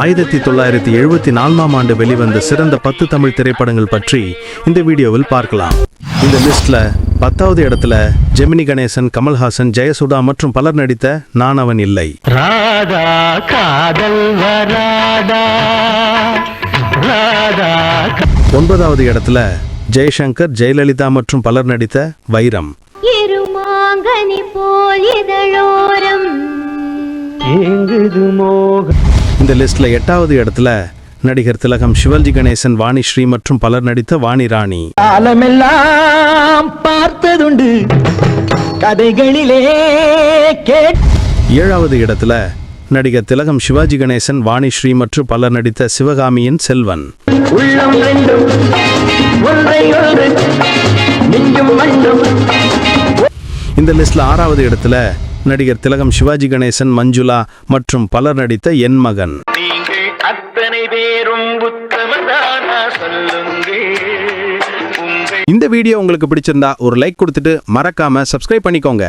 ஆயிரத்தி தொள்ளாயிரத்தி எழுபத்தி நான்காம் ஆண்டு வெளிவந்த சிறந்த பத்து தமிழ் திரைப்படங்கள் பற்றி இந்த வீடியோவில் பார்க்கலாம். இந்த லிஸ்ட்ல பத்தாவது இடத்துல ஜெமினி கணேசன் கமல்ஹாசன் ஜெயசுதா மற்றும் பலர் நடித்த நான் அவன் இல்லை. ராதா காதல் வராதா? ராதா ஒன்பதாவது இடத்துல ஜெய்சங்கர் ஜெயலலிதா மற்றும் பலர் நடித்த வைரம். ஏங்குது மோக இந்த லிஸ்ட்ல எட்டாவது இடத்துல நடிகர் திலகம் சிவல்ஜி கணேசன் வாணிஸ்ரீ மற்றும் பலர் நடித்த வாணி ராணி. காலமெல்லாம் பார்த்ததுண்டு கதைகளிலே கேட் ஏழாவது இடத்துல நடிகர் திலகம் சிவாஜி கணேசன் வாணிஸ்ரீ மற்றும் பலர் நடித்த சிவகாமியின் செல்வன். இந்த லிஸ்ட்ல ஆறாவது இடத்துல நடிகர் திலகம் சிவாஜி கணேசன் மஞ்சுளா மற்றும் பலர் நடித்த என் மகன். இந்த வீடியோ உங்களுக்கு பிடிச்சிருந்தா ஒரு லைக் கொடுத்துட்டு மறக்காம சப்ஸ்கிரைப் பண்ணிக்கோங்க.